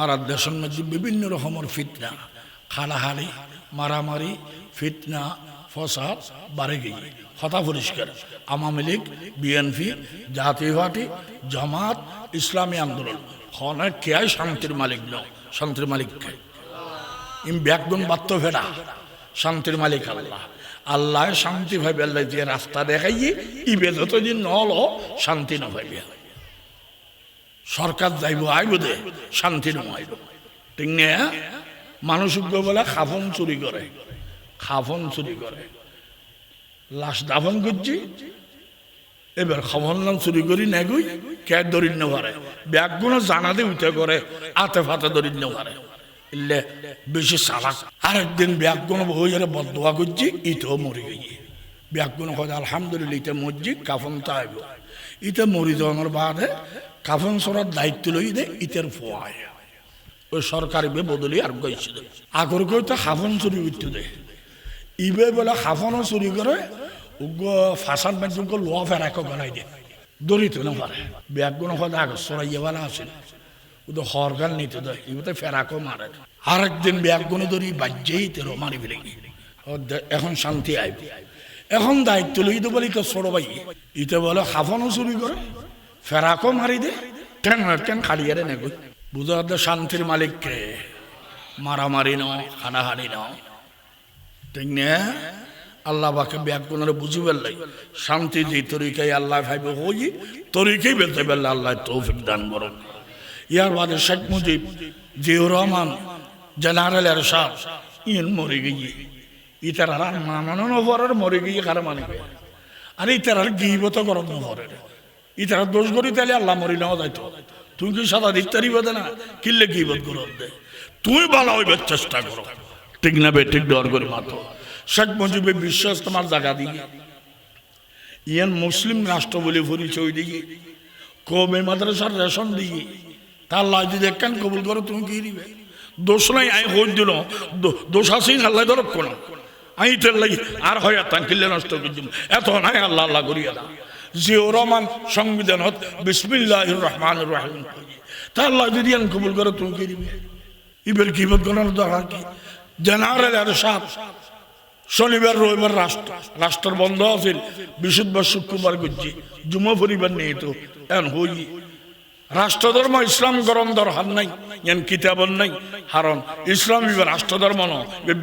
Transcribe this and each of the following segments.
আর দেশের মধ্যে বিভিন্ন রকমের ফিতনা। খাড়াহাড়ি মারামারি, ফিতনা, ফসাদ বাড়ে গিয়ে। হতা পরিষ্কার। Awami League, BNP, Jatiya party, Jamaat, Islami Andolan. হনে কে শান্তির মালিক ন শান্তির মালিক ইম ব্যাকগুণ বাত্য ফেরা। শান্তির মালিক আল্লাহ। আল্লাহ শান্তি ভাবে আল্লাহ যে রাস্তা দেখাইয়ে ইবে যতদিন নল, শান্তি না ভাইবে। সরকার যাইব, আইব দে, শান্তি নমাইব। ঠিক না? মানুষ বলে খাফন চুরি করে, খাফন চুরি করে। লাশ দাফন করছি, এবার খবর নাম চুরি করি নেগুই কে দরিদ্র পারে। ব্যাগগুলো জানাতে উঠে করে, আতে ফাতে দরিদ্র ইল্লে বেশি সালাক আরেকদিন ব্যাগগুলো হয়ে বদোয়া করছি, ইতেও মরে গিয়ে ব্যাগগুলো কথা আলহামদুলিল্লাহ, ইতে মরজি কাফন তো আইব ইতে মরি যাওয়ার বাদে কাফন সরার দায়িত্ব লই দে, ইতের ফোয়ায়। ওই সরকারি বে বদলি আর গইছিল আগর কই তো হাফন চুরি করতে দে। ইবে বলে হাফনও চুরি করে উগ্র ফাঁসার মাধ্যম লোয়া ফেরাকে গলাই দিয়ে দরিত না পারে। ব্যাগগুলো কথা আগে সরাইয়ে বেলা আছিল ওদের হরগান নিতে দেয় ইবতে ফেরাকো মারে। আরেকদিন ব্যাগগুলো ধরি বাজ্যেই তেরো মারি ফেলে এখন শান্তি আইব। এখন দায়িত্ব লই তো বলি তো ছোট ভাই ইতে বলে হাফনও চুরি করে ফেরাকো মারি দে টেন টেন খাড়িয়ারে নেগুই বুঝতে শান্তির মালিককে মারামারি ন, হানাহানি ন। ঠিক না আল্লাহ বাকে ব্যাগুণের বুঝি পেলাই শান্তি যে তরিকায় আল্লাহ ভাইবে হই তরিকাই বেলতে পারলে আল্লাহ তৌফিক দান করুন ইয়ার বাদে শেখ মুজিব জিয়ুর রহমান জেনারেল এরশাদ ইন মরে গিয়ে ইতার আর মানানো নভরের মরে গিয়ে কারে মানিবে আর ইতার আর গিবত গরম নভরের। ইতার দোষ করি তাহলে আল্লাহ মরি নেওয়া যাইতো। তুমি কি সাদা দিতারি বেদে না? কিনলে গিবত গরম দে। তুমি ভালো হইবার চেষ্টা করো। ঠিক না বে, ঠিক ডর করে মাতো। শেখ মুজিবের বিশ্বাস তোমার জায়গা দিয়ে ইয়ান মুসলিম রাষ্ট্র বলে পরিচয় দিয়ে কমে মাদ্রাসার রেশন দিয়ে তার লাই যদি একখান কবুল করো, তুমি কি দিবে? দোষ নাই আই হই দিল দোষ আছে আল্লাহ ধরক কোন আই তেল লাগি আর নষ্ট এত নাই আল্লাহ আল্লাহ করিয়া দা জিও রহমান সংবিধানত বিসমিল্লাহ রহমান রহিম তার আল্লাহ যদি কবুল করো, তুমি কি দিবে? ইবের কিবত করার দরকার কি? জেনারেল আর সাপ শনিবার রবিবার রাষ্ট্র রাষ্ট্র বন্ধ আছিল বৃহস্পতিবার শুক্রবার করছি জুমা পরিবার নেই তো এন হই। রাষ্ট্রধর্ম ইসলাম গরম দরকার নাই, এন কিতাবন নাই, হারণ। ইসলাম রাষ্ট্রধর্ম ন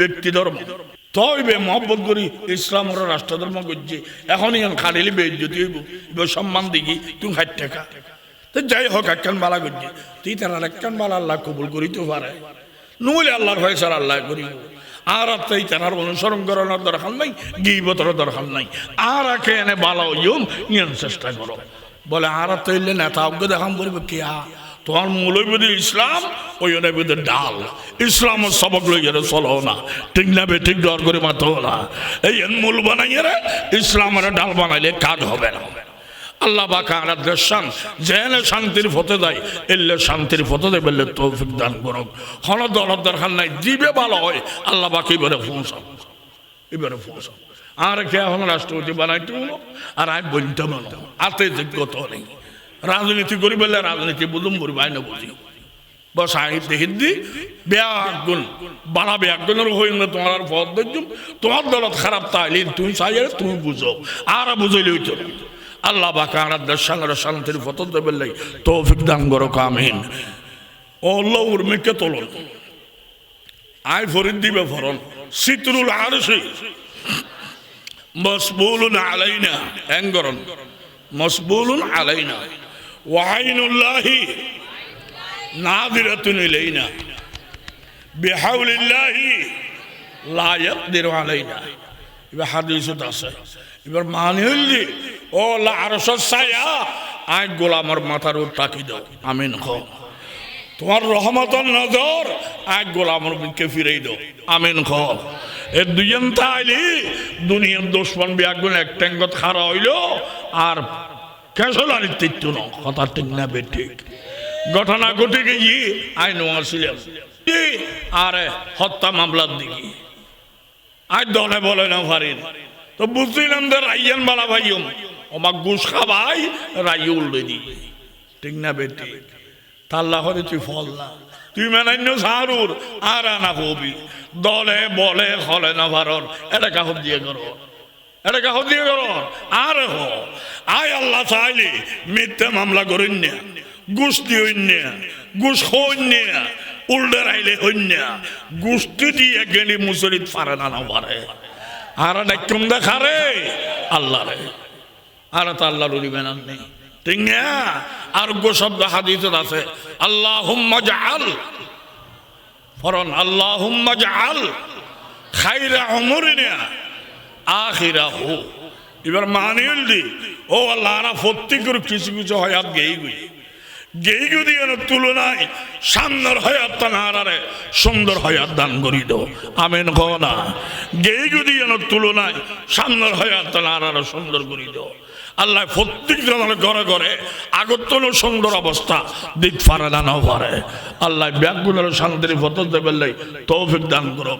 ব্যক্তি ধর্ম। তবে মহব্বত করি ইসলামের রাষ্ট্রধর্ম করছে। এখন খাড়িলি বেজ্জতি হইব। এবার সম্মান দিকি তুমি ষাট টাকা তো যাই হোক, একখান বালা করছে। তুই তার একখান বালা আল্লাহ কবুল করিতে পারে। নইলে আল্লাহর হয়েছে আল্লাহ করিব। আর তাই তার অনুসরণ করানোর দরকার নাই গিবতর দরকার নাই। আর একে এনে বালা ইয়ম ইয়ান চেষ্টা করো। বলে, আর তৈলে নেতা অজ্ঞ দেখাম বলবে, কে আ তোমার মূলবিধি ইসলাম, ওই বিধি ডাল। ইসলাম সবক লইয়ে চলো না। ঠিক না বে, ঠিক ডর করে মাতো না। এই মূল বানাইয়ে রে ইসলামের ডাল বানাইলে কাজ হবে না। আল্লাহ বাকা আর দেশান জেনে শান্তির ফতে দেয় এলে শান্তির ফতে দেয় বললে তৌফিক দান করুক। হন দরদ দরকার নাই, দিবে ভালো হয়। আল্লাহ বাকি এবারে পৌঁছাও এবারে পৌঁছাও আর কে এখন রাষ্ট্রপতি বানাইতে হলো? আর আমি বলতে মানো আতে যোগ্যত নেই। রাজনীতি করি বললে রাজনীতি বুঝুম করি ভাই না বুঝি। বস আই দেখিন দি ব্যাগুন বাড়া ব্যাগুনের হইল না তোমার আর পদ দেখুম। তোমার দলত খারাপ তাইলে তুমি চাই তুমি বুঝো, আর বুঝাইলে হইতো। আল্লাহ বাকা আরাধ্যার সঙ্গে শান্তির ফতন দেবেন লাই তৌফিক দান করো কামিন ও আল্লাহ উর্মিকে তোলন। আয় ফরিদ দিবে ফরন। সিতরুল আরশি। মসবুলুন আলাইনা। এঙ্গরন মসবুলুন আলাইনা। ওয়াইনুল্লাহি নাদিরাতুন ইলাইনা, বিহাউলিল্লাহি লা ইয়াকদিরু আলাইনা। এবার হাদিসত আছে। এবার মানে হইলি ও লা আরশত ছায়া, আয় গোলামর মাথার উপর তাকি দাও। আমিন খ তোমার রহমতর নজর, আয় গোলামর বুকে ফিরাই দাও। আমিন খ এ দুজন তাইলি, দুনিয়ার দুশ্মন বিয়াগুন এক ট্যাঙ্গত খারা হইল, আর কেসলার তিত্য ন কথা ঠিক না বে ঠিক। ঘটনা ঘটে গিয়ে আইন আসিলাম আরে হত্যা মামলার দিকে। আজ দলে বলে না পারি তো বুঝছিলাম যে রাইয়ান বালা ভাইম ওমা ঘুষ খাবাই রাই উল্টে দি। ঠিক না বেটি তাল্লা হরে তুই ফল না। তুই মেনান্য সারুর, আর আনা কবি দলে বলে হলে না ভারর এটা কাহত দিয়ে করো। এটা কাহত দিয়ে করো আর হ। আল্লাহ চাইলে মিথ্যে মামলা করেন না গুষ্টি হইন গুস হইন উল্ডে রাইলে হইন গুষ্টি দিয়ে গেলি মুসরিত পারে না না পারে। আর ডাক্কুম দেখারে আল্লাহ রে। আর তো আল্লাহর উড়িবেন আর নেই। ঠিক না? আরোগ্য শব্দ হাদিসের আছে আল্লাহ হুম্মা জাল ফরন আল্লাহ হুম্মা জাল খাইরা অমরিনা আখিরা হো এবার মানিল দি ও আল্লাহ প্রত্যেকের কিছু কিছু হয়াত গেই গুই। গেই গুদি এর তুলনায় সামনের হয়াত তানারে সুন্দর হয়াত দান করি দো আমেন কো না। গেই গুদি এর তুলনায় সামনের হয়াত তানারে সুন্দর করি দো আল্লাহ প্রত্যেক জনের ঘরে ঘরে আগতন সুন্দর অবস্থা, দিক পারে না নাও পারে আল্লাহ ব্যাগগুলোর শান্তির ফটো দেবেন তৌফিক দান করো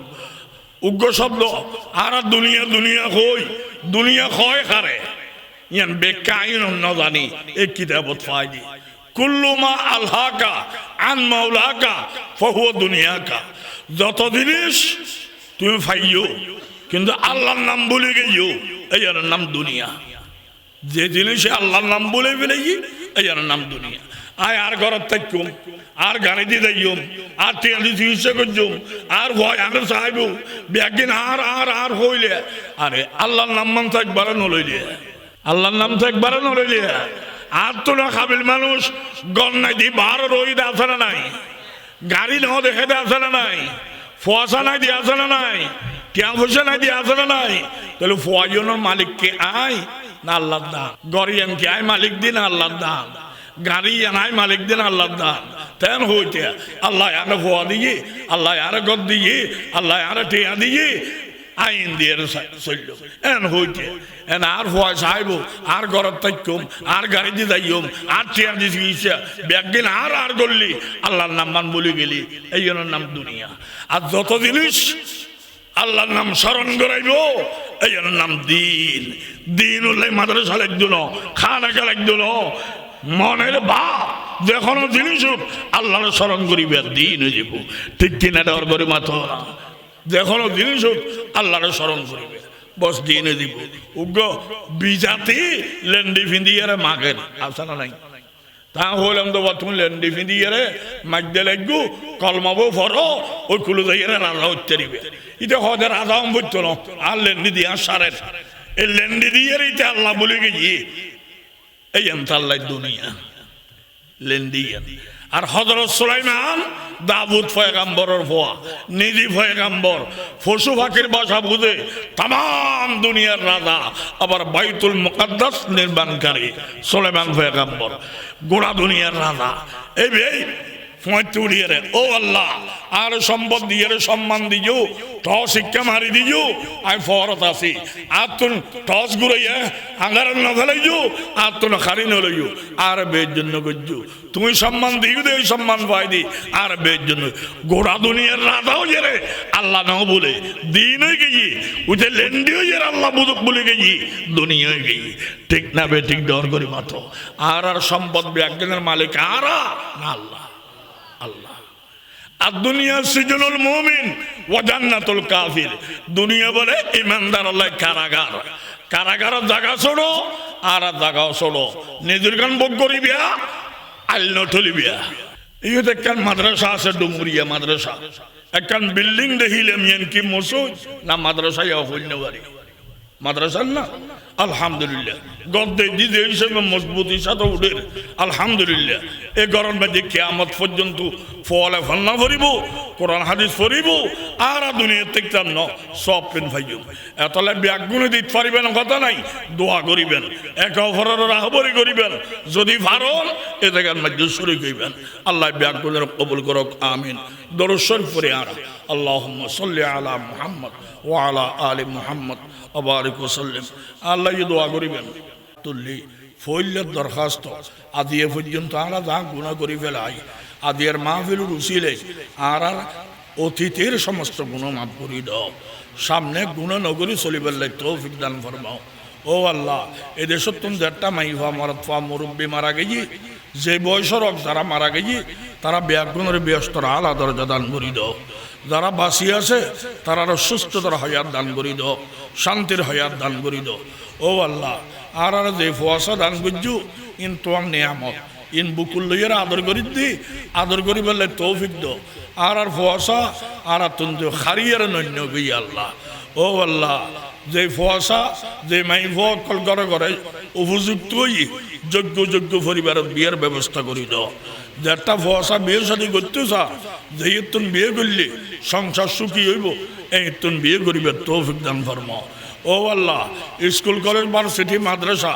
উগ্র শব্দ। আর দুনিয়া দুনিয়া হই দুনিয়া হয় খারে ইয়ান বেকা আইন ন জানি এই কিতাবত পাই দি কুল্লু মা আলহাকা, আন মাওলাকা ফহু দুনিয়াকা। যত জিনিস তুমি ফাইও কিন্তু আল্লাহর নাম বলে গেইও, এই নাম দুনিয়া। যে জিনিসে আল্লাহর নাম বলে ফেলেছি, এই নাম দুনিয়া। আয় আর ঘরের থাকুম, আর গাড়ি দিয়ে যাইম আর তেল দিয়ে চিকিৎসা করছুম আর ভয় আর সাহেব ব্যাগিন আর আর আর হইলে, আরে আল্লাহর নাম মান থাকবারে নলইলে, আল্লাহর নাম থাকবারে নলইলে, আর তো না খাবিল মানুষ গন্নাই দি বার রই আছে না নাই, গাড়ি ন দেখে আছে না নাই ফসা নাই দিয়ে আছে না নাই, টিয়া পয়সা নাই দিয়ে আছে না নাই, তাহলে ফয়জনের মালিককে আয়, না আল্লাহর দান গরিয়ান কে আয় মালিক দিন আল্লাহর দান। গাড়ি আনাই মালিক দিন আল্লাহর দান তেন হইতে আল্লাহ আরে ফোয়া দিয়ে, আল্লাহ আরে গদ দিয়ে, আল্লাহ আরে টিয়া দিয়ে, আইন দিয়ে চলল। এন হইতে, এন আর ফোয়া সাহেব, আর ঘরের থাকুম আর গাড়ি দিয়ে যাইম আর টিয়া দিয়ে চিকিৎসা ব্যাগদিন আর আর করলি আল্লাহর নাম মান বলে গেলি, এই জন্য নাম দুনিয়া। আর যত জিনিস আল্লাহর নাম স্মরণ করাইব, এই জন্য নাম দিন। দিন হলে মাদ্রাসা লাগছিল খানাকে লাগছিল মনের বাপ যে কোনো জিনিস আল্লাহর স্মরণ করিবে দিন হয়ে যাব ঠিক কিনা দেওয়ার করে মাথা যে কোনো জিনিস আল্লাহর স্মরণ করিবে। বস, দিনে দিব উগ্র, বিজাতি লেন্ডি ফিন্দিয়ারে মাগের আসা না নাই? তা হলাম তো তুমি লেন্ডি ফিন্দিয়ারে মাগদে লাগবো, কলমাবো ফরো, ওই কুলো যাইয়ারে রাজা হচ্ছে দিবে। এটা হদে রাজা না, আর লেন্ডি দিয়া সারের। এই লেন্ডি দিয়ে এটা আল্লাহ বলে গেছি এই আল্লাহ দুনিয়া। লেন্ডিয়ান আর হজরত সুলাইমান, দাবুদ ফয়গাম্বরের ভোয়া নিজি ফয়গাম্বর পশু পাখির বাসা বুঝে তাম দুনিয়ার রাজা, আবার বাইতুল মুকাদ্দাস নির্মাণকারী সুলাইমান ফয়গাম্বর গোড়া দুনিয়ার রাজা। এই ও আল্লাহ, আর সম্পদ সম্মান টস মারি ফরত আর টস আর আর বের জন্য করছ তুমি সম্মান দিও দে সম্মান পাই দি, আর বের জন্য। গোড়া দুনিয়ার রাজাও জেরে আল্লাহ নাও বলে। দিন হয়ে গেছি, উঠে লেন্ডিও জেরে আল্লাহ বুধক বলে গেছি। দুনিয়া হয়ে গেছি, ঠিক না বে, ঠিক ডর করি মাত্র। আর আর সম্পদ একজনের মালিক আর না আল্লাহ। আল্লাহ। আর দুনিয়া সৃজনুল মুমিন ও জান্নাতুল কাফির। দুনিয়া বলে, ইমানদার আল্লাহ কারাগার। কারাগারের জায়গা ছোড়ো আর জায়গাও ছোড়ো নিজের গান ভোগ করিবিয়া, আইল ঠলিবিয়া। ইহত একখান মাদ্রাসা আছে, ডুমুরিয়া মাদ্রাসা। একখান বিল্ডিং দেখিলে মিয়ান কি মসুদ না মাদ্রাসায় হইল বাড়ি। মাদ্রাসার না? আলহামদুলিল্লাহ। গদ্দে দিদি হিসেবে মজবুত হিসাবে উঠে আলহামদুলিল্লাহ। এ গরম বাজে কেয়ামত পর্যন্ত ফলে ফন্না ভরিব। কোরআন হাদিস পড়িব, আর দুনিয়া দেখতাম ন সব পেন ভাইব এতলে ব্যাগুনে দিতে পারিবেন, কথা নাই, দোয়া করিবেন। এক অপরের রাহবরি করিবেন। যদি ভারণ এ জায়গার মধ্যে শুরু করিবেন আল্লাহ ব্যাগুনের কবুল করক, আমিন। দরশ্বর পরে আর। আল্লাহ সাল্লি আলা মুহাম্মদ ও আলা আলী মুহাম্মদ, আবারিক ওসাল্লিম আল্লাহ দোয়া করিবেন। তুললি ফৈল্যের দরখাস্ত আদিয়ে পর্যন্ত আমরা যা গুণা করি ফেলাই। আদিয়ের মাহফিল রুচিলে আর আর অতীতের সমস্ত গুণ মাফ করি দাও। সামনে গুণ নগরী চলিবার লাই তৌফিক দান ফরমাও। ও আল্লাহ এদের সত্যম দেড়টা মাইফা মারাত ফা মুরব্বী মারা গেছি। যে বয়সের হোক যারা মারা গেছি, তারা ব্যাগুণের ব্যস্তরা আলা দরজা দান করি দাও। যারা বাসি আছে, তারা আরও সুস্থতার হয়াত দান করি দাও, শান্তির হয়াত দান করি দাও। ও আল্লাহ আর আর যে ফুয়াশা দান করছু ইন তোমার নিয়ামত। ইন বুকুল লইয়ের আদর করি দি। আদর করি বললে তৌফিক দো আর আর ফুয়াশা, আর আর তুমি খারিয়ার নন্য গই আল্লাহ। ও আল্লাহ, যে ফুয়াশা, যে মাই ফল করে করে, উপযুক্ত যোগ্য যোগ্য পরিবারের বিয়ের ব্যবস্থা করি দাও। যেটা ফুয়াশা বিয়ে সাথে করতে চা যে তুমি বিয়ে করলে, সংসার সুখী হইব, এই তুমি বিয়ে করিবে তৌফিক দান ফরমা ও আল্লাহ, স্কুল, কলেজ, ভার্সিটি, মাদ্রাসা,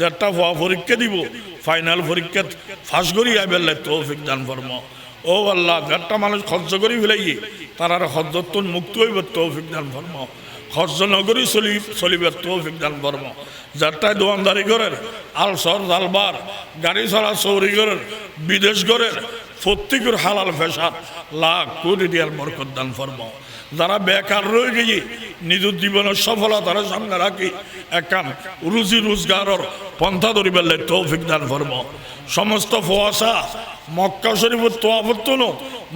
যেটা হওয়া পরীক্ষা দিব, ফাইনাল পরীক্ষা ফাঁস করি আইবেলে তৌফিক দান ফরম। ও আল্লাহ যেটা মানুষ খরচ করি ফেলাই তার খরচত্বন মুক্ত হইব তৌফিক দান ফরম। খরচ নগরী চলি চলিবে তৌফিক দান ফরম। যেটাই দোয়ানদারি করেন আলসর জালবার, গাড়ি চলা চৌরি করেন বিদেশ করেন প্রত্যেকের হালাল ফেসাদ, লাখ কোটি দিয়ার বরকত দান ফরম। যারা বেকার রয়ে গিয়ে নিজের জীবনের সফলতার সামনে রাখি একান রুজি রোজগারের পন্থা ধরি পেলে তৌফিক দান সমস্ত ফোয়াশা, মক্কা শরীফের তোয়াফত্তন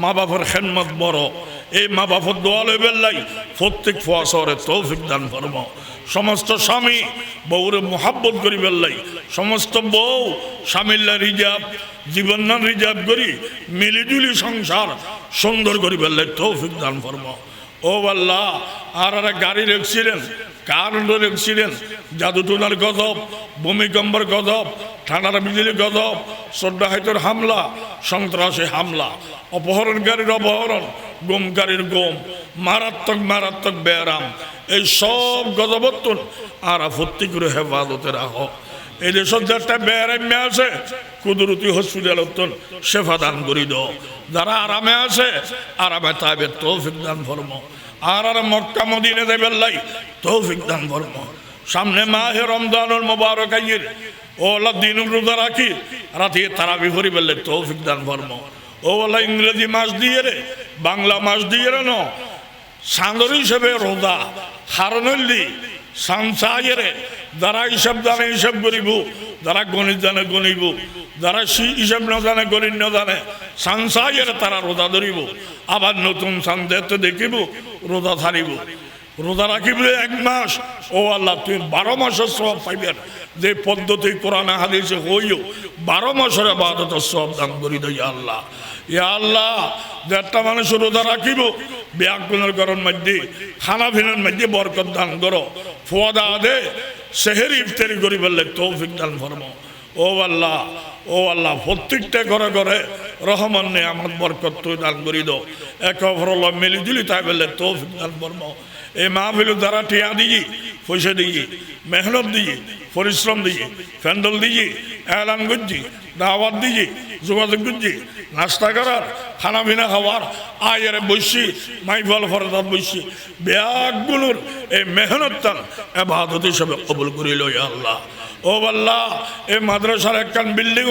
মা বাপের খেনমত বড়। এই মা বাপের দোয়া লই বেল্লাই প্রত্যেক ফোয়াশরে তৌফিক দান ফরম সমস্ত স্বামী, বউরে মোহাব্বত করি বেল্লাই। সমস্ত বউ স্বামীল্লা রিজাব জীবন রিজাব করি, মিলিজুলি সংসার সুন্দর করি বেল্লাই তৌফিক দান ফরম ও আল্লাহ, আর আর গাড়ির অ্যাক্সিডেন্ট কারেন্টের অ্যাক্সিডেন্ট জাদুটুনার গজব, ভূমিকম্পের গজব ঠান্ডার বিজলি গজব শ্রদ্ধাহিতর হামলা, সন্ত্রাসী হামলা, অপহরণকারীর অপহরণ, গুমকারীর গুম, মারাত্মক মারাত্মক ব্যারাম এই সব গজবত্তন আর আপত্তি করে হেফাজতে রাখো এই দেশের যারটা ব্যারামে আছে, কুদরতি হসপিটাল সেবা দান করি দাও। যারা আরামে আছে, আরামে তাইবে তৌফিক দান ফরম। আর আর মক্কা মদিনে দেবেন লাই তৌফিক দান ফরম। সামনে মাহে রমজানুল মোবারক আইয়ের ও আল্লাহ দিন রোজা রাখি, রাতে তারা বিহরি বললে তৌফিক দান ফরম। ও আল্লাহ, ইংরেজি মাস দিয়ে রে, বাংলা মাস দিয়ে রে ন সান্দর হিসেবে রোজা হারনল্লি সানসাইরে যারা হিসাব জানে হিসাব করিব। যারা গণিত জানে, গণিব। যারা হিসাব না জানে, গণিত না জানে সানসাইরে তারা রোজা ধরিব। আবার নতুন সানদেতে দেখিব, রোজা ছাড়িব রোজা রাখিব এক মাস, ও আল্লাহ তুমি বারো মাসের সব পাইবেন। যে পদ্ধতি কোরআনে, হাদিসে হইও, বারো মাসের আবাদত সব দান করি দই আল্লাহ। ইয়া আল্লাহ যেটা মানুষ রোজা রাখিব ব্যাগুনের গরম মধ্যে খানা ফিনার মধ্যে বরকত দান করো। ফোয়াদা দে সেহের ইফতারি করি বললে তৌফিক দান ফরমো ও আল্লাহ ও আল্লাহ, প্রত্যেকটা ঘরে ঘরে রহমান নে আমার বরকত, তুই দান করি দো এক অপরল্লাহ মিলিজুলি তাই বললে তৌফিক দান ফরম এই মাহফিল দ্বারা টিয়া দিয়ে পয়সা দিয়ে মেহনত দিয়ে পরিশ্রম দিয়ে ফ্যান্ডল দিয়ে এলান করছি, দাওয়াত দিয়ে যোগাযোগ করছি, নাস্তা করার, খানা পিনা খাওয়ার, আয়ের বসছি মাইফল ফরদাত বসছি ব্যাগগুলোর এই মেহনত এবাদত হিসাবে কবুল করিল আল্লাহ। ও আল্লাহ, এই মাদ্রাসার একখান বিল্ডিং